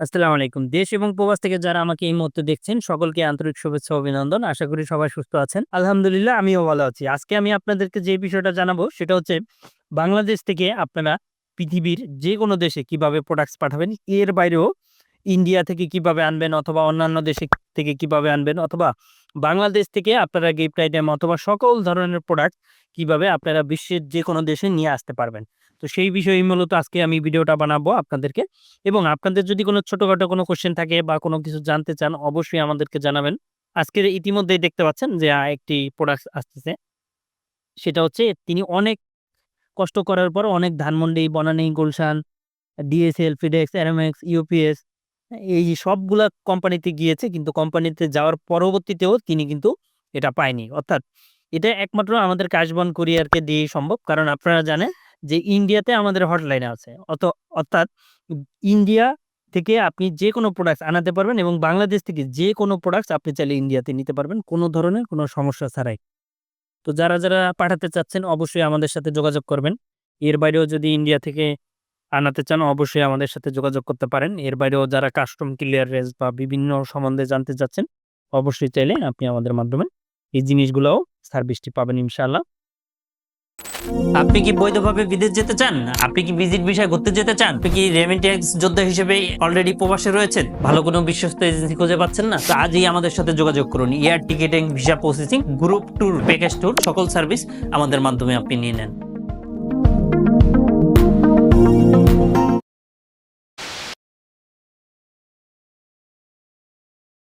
আসসালামু আলাইকুম। দেশ এবং প্রবাস থেকে যারা আমাকে এই মুহূর্তে দেখছেন, সকলকে আন্তরিক শুভেচ্ছা, অভিনন্দন। আশা করি সবাই সুস্থ আছেন। আলহামদুলিল্লাহ, আমিও ভালো আছি। আজকে আমি আপনাদেরকে যে বিষয়টা জানাব, সেটা হচ্ছে বাংলাদেশ থেকে আপনারা পৃথিবীর যে কোনো দেশে কীভাবে প্রোডাক্টস পাঠাবেন, এর বাইরেও ইন্ডিয়া থেকে কীভাবে আনবেন অথবা অন্যান্য দেশে থেকে কীভাবে আনবেন অথবা বাংলাদেশ থেকে আপনারা গিফট আইটেম অথবা সকল ধরনের প্রোডাক্ট কীভাবে আপনারা বিশ্বের যে কোনো দেশে নিয়ে আসতে পারবেন। তো সেই বিষয়ে মূলত আজকে আমি ভিডিওটা বানাবো আপনাদেরকে। এবং আপনাদের যদি কোনো ছোটখাটো কোনো কোশ্চেন থাকে বা কোনো কিছু জানতে চান, অবশ্যই আমাদেরকে জানাবেন। আজকের ইতিমধ্যেই দেখতে পাচ্ছেন যে একটি প্রোডাক্ট আসতেছে। সেটা হচ্ছে তিনি অনেক কষ্ট করার পর অনেক Dhanmondi, Banani, Gulshan, DHL, FedEx Aramex UPS, এই সবগুলা কোম্পানিতে গিয়েছে। কিন্তু কোম্পানিতে যাওয়ার পরবর্তীতেও তিনি কিন্তু এটা পায়নি। অর্থাৎ এটা একমাত্র আমাদের কাশবন কুরিয়ারকে দিয়ে সম্ভব। কারণ আপনারা জানেন যে ইন্ডিয়াতে আমাদের হটলাইন আছে। অত, অর্থাৎ ইন্ডিয়া থেকে আপনি যে কোনো প্রোডাক্টস আনাতে পারবেন এবং বাংলাদেশ থেকে যে কোনো প্রোডাক্টস আপনি চাইলে ইন্ডিয়াতে নিতে পারবেন। কোনো ধরনের কোনো সমস্যা ছাড়াই। তো যারা যারা পাঠাতে চাচ্ছেন অবশ্যই আমাদের সাথে যোগাযোগ করবেন। এর বাইরেও যদি ইন্ডিয়া থেকে আনাতে চান অবশ্যই আমাদের সাথে যোগাযোগ করতে পারেন। এর বাইরেও যারা কাস্টম ক্লিয়ারেন্স বা বিভিন্ন সম্বন্ধে জানতে চাচ্ছেন, অবশ্যই চাইলে আপনি আমাদের মাধ্যমে এই জিনিসগুলোও সার্ভিসটি পাবেন ইনশাআল্লাহ। আপনি কি বৈধভাবে বিদেশ যেতে চান? আপনি কি ভিজিট বিষয় ঘুরতে যেতে চান? আপনি কি রেমিটেন্স যোদ্ধা হিসেবে অলরেডি প্রবাসে রয়েছেন? ভালো কোনো বিশ্বস্ত এজেন্সি খুঁজে পাচ্ছেন না? তো আজই আমাদের সাথে যোগাযোগ করুন। Air ticketing, visa processing group tour package tour সকল সার্ভিস আমাদের মাধ্যমে আপনি নিয়ে নেন।